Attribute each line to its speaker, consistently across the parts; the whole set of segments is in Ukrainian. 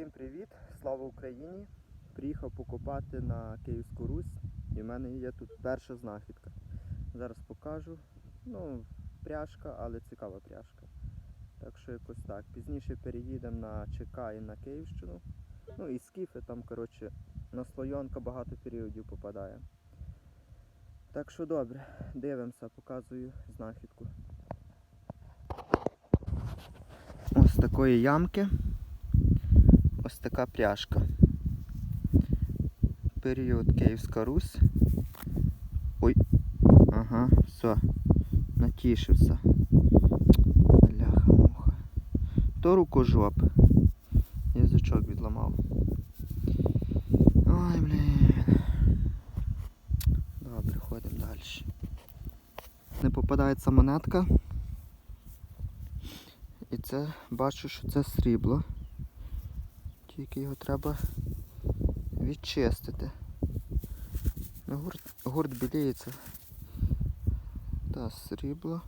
Speaker 1: Всім привіт! Слава Україні! Приїхав покопати на Київську Русь і в мене є тут перша знахідка. Зараз покажу. Ну, пряжка, але цікава пряжка. Так що якось так. Пізніше переїдемо на ЧК і на Київщину. Ну і скіфи там, коротше, наслойонка багато періодів попадає. Так що добре, дивимося, показую знахідку. Ось такої ямки. Така пряжка. Період Київська Русь. Ой. Ага, все. Натішився. Бляха муха. То рукожоп. Язичок відламав. Ой, блін. Добре, ходимо далі. Не попадається монетка. І це бачу, що це срібло. Тільки його треба відчистити. Ну, Гурт, гурт біліється. Та срібло.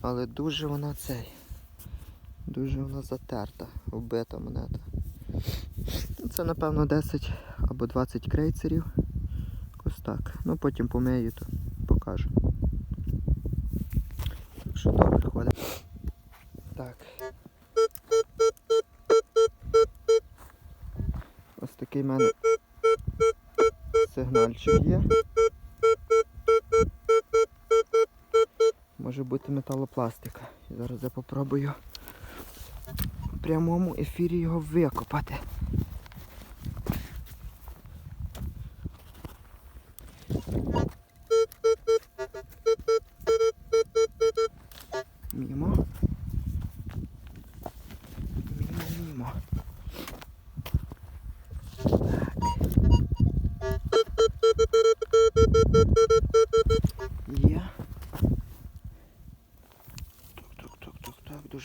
Speaker 1: Але дуже вона цей. Дуже вона затерта, вбита монета. Це напевно 10 або 20 крейцерів. Ось так. Ну потім помию, то покажу. Так що добре ходимо. Так. Такий мене сигнальчик є. Може бути металопластика. Зараз я попробую в прямому ефірі його викопати. Мімо. Мімо, мімо.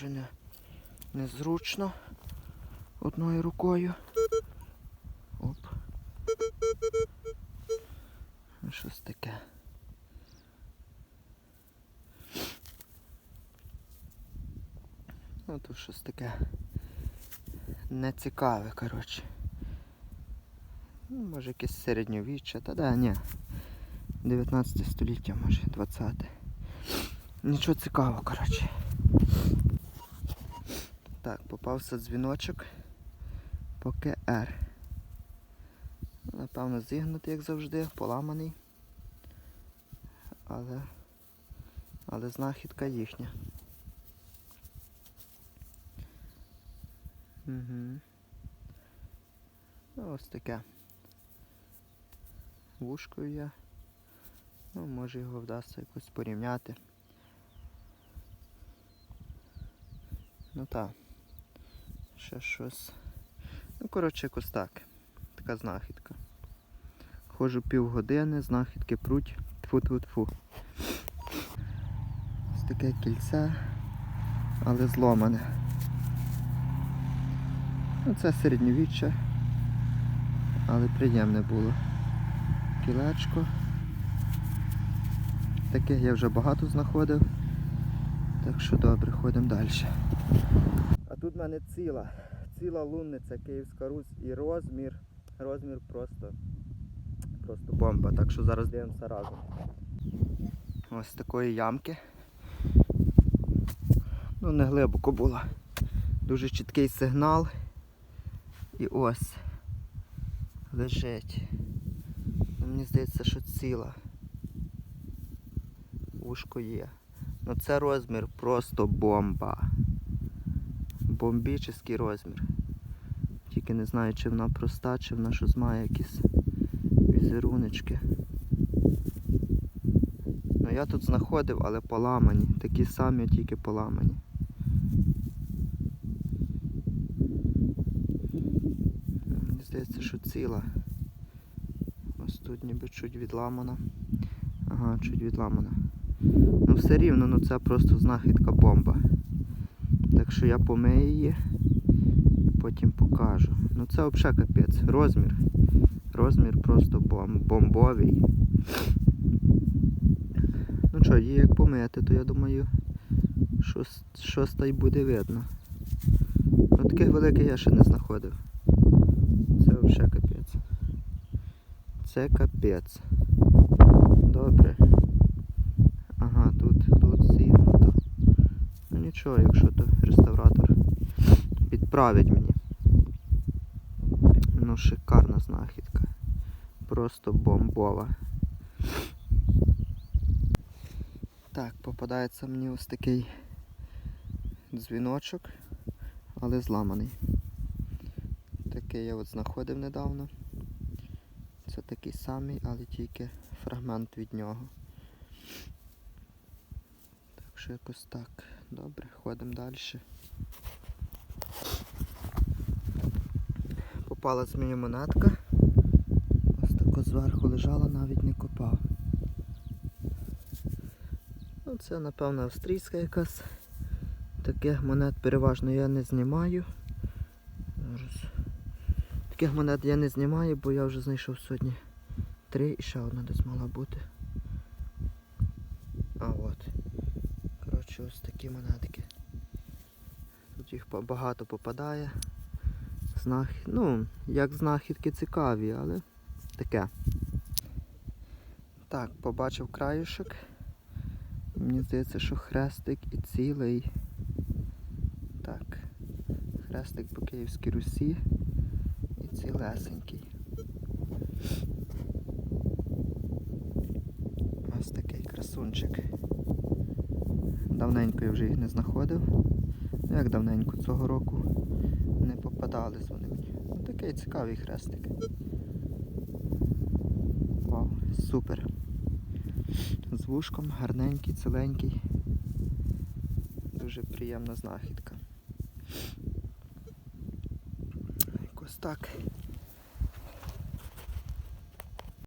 Speaker 1: Дуже не, незручно одною рукою. Оп. Ну, Щось таке. Ну тут щось таке нецікаве, коротше. Ну, може якесь середньовіччя, та да, ні. 19 століття, може, 20. Нічого цікавого, коротше. Так, попався дзвіночок по КР. Напевно, зігнутий, як завжди, поламаний. Але, але знахідка їхня. Угу. Ну, ось таке. Вушко є. Ну, може його вдасться якось порівняти. Ну так. Ще щось. Ну, коротше, якось так. Така знахідка. Ходжу півгодини, знахідки пруть. Тфу-тфу-тфу. Ось таке кільце, але зломане. Ну, це середньовіччя, але приємне було. Кілечко. Таких я вже багато знаходив. Так що добре, ходимо далі. Тут в мене ціла, ціла лунниця Київська Русь і розмір. Розмір просто, просто бомба. Так що зараз дивимося разом. Ось такої ямки. Ну не глибоко було. Дуже чіткий сигнал. І ось лежить. Ну, Мені здається, що ціла. Ушко є. Ну це розмір просто бомба. Бомбічний розмір. Тільки не знаю, чи вона проста, чи вона щось має якісь візеруночки. Ну я тут знаходив, але поламані. Такі самі, тільки поламані. Мені здається, що ціла. Ось тут ніби чуть відламана. Ага, чуть відламана. Ну все рівно, ну це просто знахідка бомба. Так що я помию її потім покажу. Ну це взагалі капець. Розмір. Розмір просто бом бомбовий. Ну що, її як помити, то я думаю, щось та й буде видно. Ну таких великих я ще не знаходив. Це взагалі капець. Це капець. Добре. Ага, тут, тут зігнуто. Ну нічого, якщо то реставратор підправить мені. Ну, шикарна знахідка. Просто бомбова. Так, попадається мені ось такий дзвіночок, але зламаний. Такий я от знаходив недавно. Це такий самий, але тільки фрагмент від нього. Так що якось так. Добре, ходимо далі. Попалась мені монетка. Ось тако зверху лежала, навіть не копав. Ну, це, напевно, австрійська якась. Таких монет переважно я не знімаю. Таких монет я не знімаю, бо я вже знайшов сьогодні три і ще одна десь мала бути. А от. Коротше, ось такі монетки. Тут їх багато попадає. Знах... Ну, як знахідки цікаві, але таке. Так, побачив краюшок. Мені здається, що хрестик і цілий. Так. Хрестик по Київській Русі і цілесенький. Ось такий красунчик. Давненько я вже їх не знаходив. Ну як давненько цього року не попадались вони мені. Ну такий цікавий хрестик. Вау, супер. З вушком, гарненький, ціленький. Дуже приємна знахідка. Якось так.